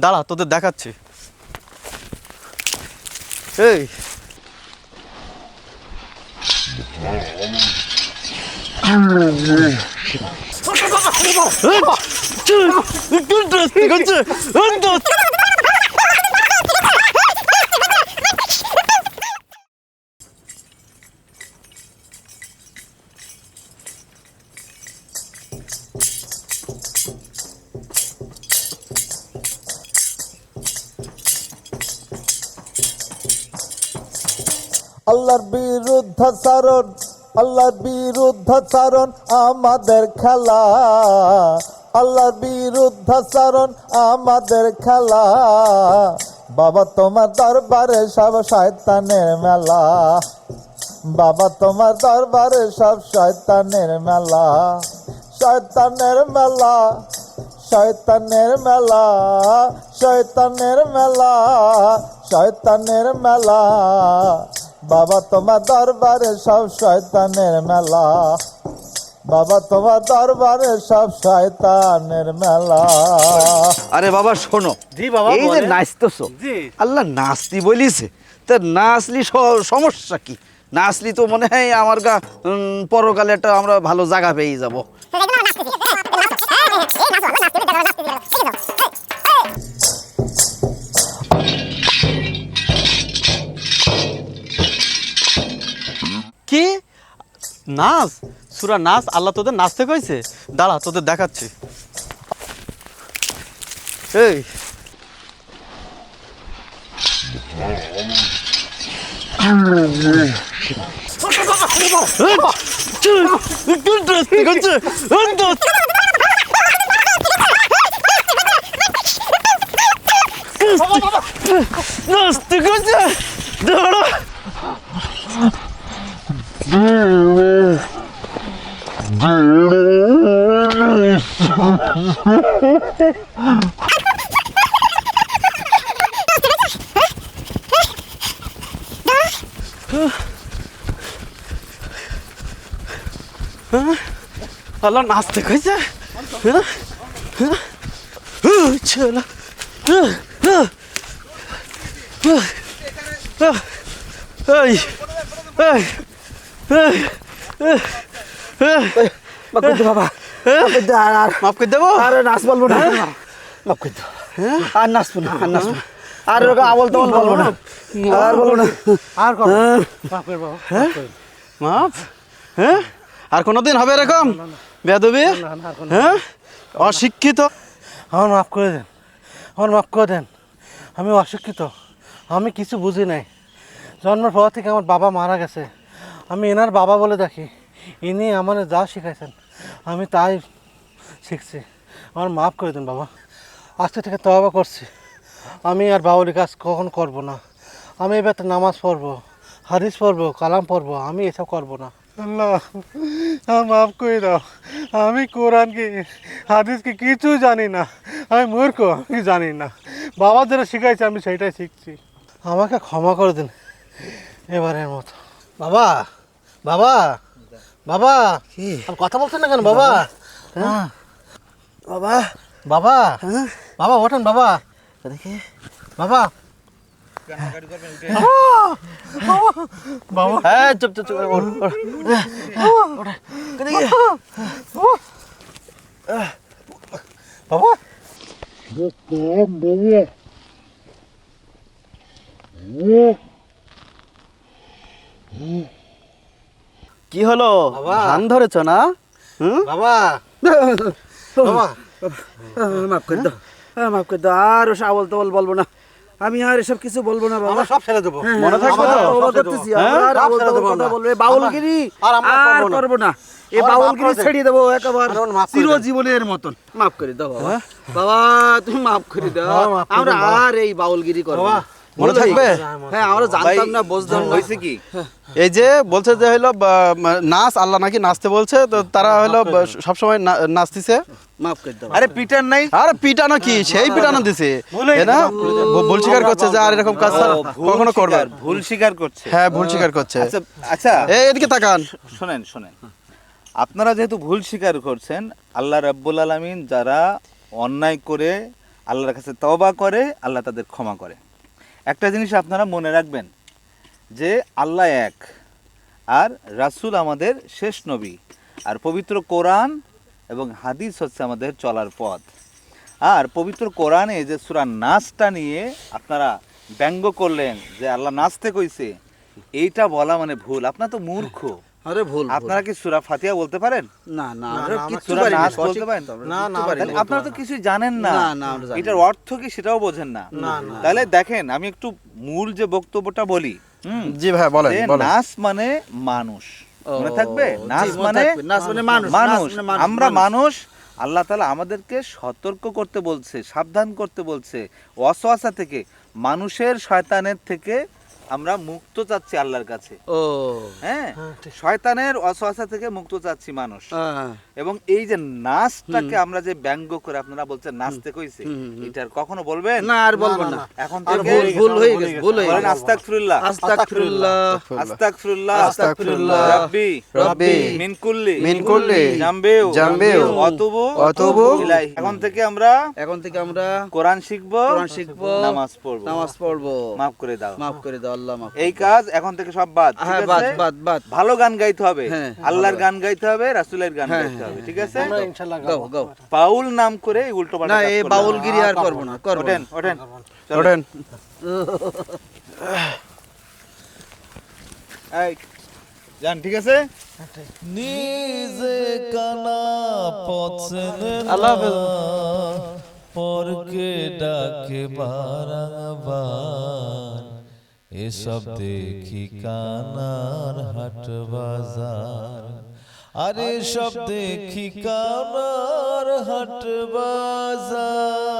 দাঁড়া তোদের দেখাচ্ছি এই আল্লাহর বিরুদ্ধাচরণ আল্লাহর বিরুদ্ধাচরণ আমাদের খেলা। আল্লাহর বিরুদ্ধাচরণ আমাদের খেলা। বাবা তোমার দরবারে সব শয়তানের মেলা। বাবা তোমার দরবারে সব শয়তানের মেলা। শয়তানের মেলা শয়তানের মেলা শয়তানের মেলা শয়তানের মেলা। বাবা তোমার দরবারে সব শয়তানের মেলা। বাবা তোমার দরবারে সব শয়তানের মেলা। আরে বাবা শোনো। জি বাবা, এই যে। নাচতেছো জি। আল্লাহ নাচতি বলিছে। তা নাচলি সমস্যা কি? নাচলি তো মনে হয় আমার গা উম, পরকালে একটা আমরা ভালো জায়গা পেয়ে যাব। নাচ সুরা নাচ আল্লাহ তোদের নাচতে কইছে দাঁড়া তোদের দেখাচ্ছি এই নাচতে কইছে আল্লাহ নাচতে কইছে হ্যাঁ? হ্যাঁ? হ্যাঁ, এই, এই, এই, এই, বাবা। আর আর মাফ করে দেবো? আর নাচ বলব না। মাফ করে দাও আর নাচবো না আর নাচবো না। আর ওরকম আবল তাবল বলব না। আর বলব না। আর মাফ হ্যাঁ? আর কোনোদিন হবে এরকম? বেদবি হ্যাঁ? অশিক্ষিত? আমার মাফ করে দেন। আমার মাফ করে দেন। আমি অশিক্ষিত। আমি কিছু বুঝি নাই। জন্মের পর থেকে আমার বাবা মারা গেছে। আমি এনার বাবা বলে দেখি। ইনি আমার যা শিখাইছেন। আমি তাই শিখছি। আমার মাফ করে দিন বাবা। আজকে থেকে তবা করছি। আমি আর বাউলি কাজ কখন করব না? আমি এবার তো নামাজ পড়ব হাদিস পড়ব কালাম পড়ব আমি এসব করব না। আল্লাহ আমার মাফ করে দাও। আমি কোরআনকে হাদিসকে কিছু জানি না। আমি মূর্খ আমি জানি না। বাবা যেটা শিখাইছে আমি সেটাই শিখছি। আমাকে ক্ষমা করে দিন এবারের মতো। বাবা বাবা। বাবা আর কথা বলছেন না কেন বাবা হ্যাঁ বাবা বাবা বাবা ওঠেন বাবা দেখি বাবা বাবা হ্যাঁ চুপ চুপ চুপ ওঠ, ওঠ। এদিকে। বাবা কি হলো? বাবা। ধান ধরেছ না? বাবা। বাবা। মাফ করে দাও। মাফ করে দাও। আর ওসব আবল তাবল বলব না। আমি আর এসব কিছু বলব না বাবা। সব ছেড়ে দেবো। মনে থাকবে তো? করতেছি, হ্যাঁ? আর আবল কথা। বলব। এই বাউলগিরি আর আমরা আর করব না। এই বাউলগিরি ছেড়ে দেবো একেবারে চিরজীবনের মতন। মাফ করে দাও বাবা। বাবা তুমি মাফ করে দাও। আমরা আর এই বাউলগিরি করব না। মনে থাকবে? হ্যাঁ আমরা জানতাম না বুঝতাম হয়েছে কি? এই যে বলছে যে হলো নাচ আল্লাহ নাকি নাচতে বলছে তো তারা হলো সবসময় না- নাচতিছে মাফ করে দাও। আরে পিটার নাই? আর পিটানো কি? সেই পিটানো দিছে। না? ভুল স্বীকার করছে যে আর এরকম কাজ স্যার ও, ভুল কখনো করবে ভুল স্বীকার করছে। হ্যাঁ ভুল স্বীকার করছে। আচ্ছা আচ্ছা। এই এদিকে তাকান। শোনেন শোনেন। আপনারা যেহেতু ভুল স্বীকার করছেন আল্লাহ রাব্বুল আলামিন যারা অন্যায় করে আল্লাহর কাছে তওবা করে আল্লাহ তাদের ক্ষমা করে। একটা জিনিস আপনারা মনে রাখবেন, যে আল্লাহ এক আর রাসুল আমাদের শেষ নবী। আর পবিত্র কোরআন এবং হাদিস হচ্ছে আমাদের চলার পথ। আর পবিত্র কোরআনে যে সুরান নাচটা নিয়ে আপনারা ব্যঙ্গ করলেন, যে আল্লাহ নাচতে কইছে এইটা বলা মানে ভুল। আপনার তো মূর্খ। আরে ভুল। আপনারা কি সূরা ফাতিহা বলতে পারেন না না আমরা পারি না বলতে পারেন? না, না। আপনারা তো কিছুই জানেন না না, না, আমরা জানি এটার অর্থ কি সেটাও বোঝেন না না, না। তাহলে দেখেন আমি একটু মূল যে বক্তব্যটা বলি জি ভাই বলেন নাচ মানে মানুষ মনে থাকবে ও, নাচ জি, মনে মানে থাকবে। নাচ মানে মানুষ, মানুষ মানে আমরা মানুষ। আল্লাহ তালা আমাদেরকে সতর্ক করতে বলছে সাবধান করতে বলছে অসওয়াসা থেকে মানুষের শয়তানের থেকে আমরা মুক্ত চাচ্ছি আল্লাহর কাছে। ও। হ্যাঁ? হ্যাঁ, শয়তানের অসহায়তা থেকে মুক্ত চাচ্ছি মানুষ। হ্যাঁ। এবং এই যে নাচটাকে আমরা যে ব্যঙ্গ করে আপনারা বলছেন নাচতে কইছে। এটার কখনো বলবেন? না আর বলব না। এখন থেকে ভুল ভুল হয়ে গেছে ভুল হয়ে গেছে। আস্তাগফিরুল্লাহ। আস্তাগফিরুল্লাহ। আস্তাগফিরুল্লাহ। আস্তাগফিরুল্লাহ। রাব্বি। রাব্বি। মিন কুল্লি মিন কুল্লি। জামবেও জামবেও। অতুবু। অতুবু। ইলাইহি। এখন থেকে আমরা এখন থেকে আমরা কোরআন শিখব কোরআন শিখব নামাজ পড়ব। নামাজ পড়ব। মাফ করে দাও। মাফ করে দাও আল্লাহ মাফ এই কাজ এখন থেকে সব বাদ ঠিক হ্যাঁ বাদ আছে? বাদ বাদ। ভালো গান গাইতে হবে। হ্যাঁ। আল্লাহর গান গাইতে হবে রাসূলের গান হ্যাঁ, গাইতে হবে। ঠিক আছে? গাও গাও পাউল নাম করে উল্টো না এই বাউলগিরি আর করব না করব ওঠেন ওঠেন। ওঠেন। এই, যান ঠিক আছে? নিজে কানা পছনে আল্লাহ হাফেজ। পরকে ডাকে বারাবার। এসব দেখি কানার হাট বাজার। আরে সব দেখি কামার হাট বাজার।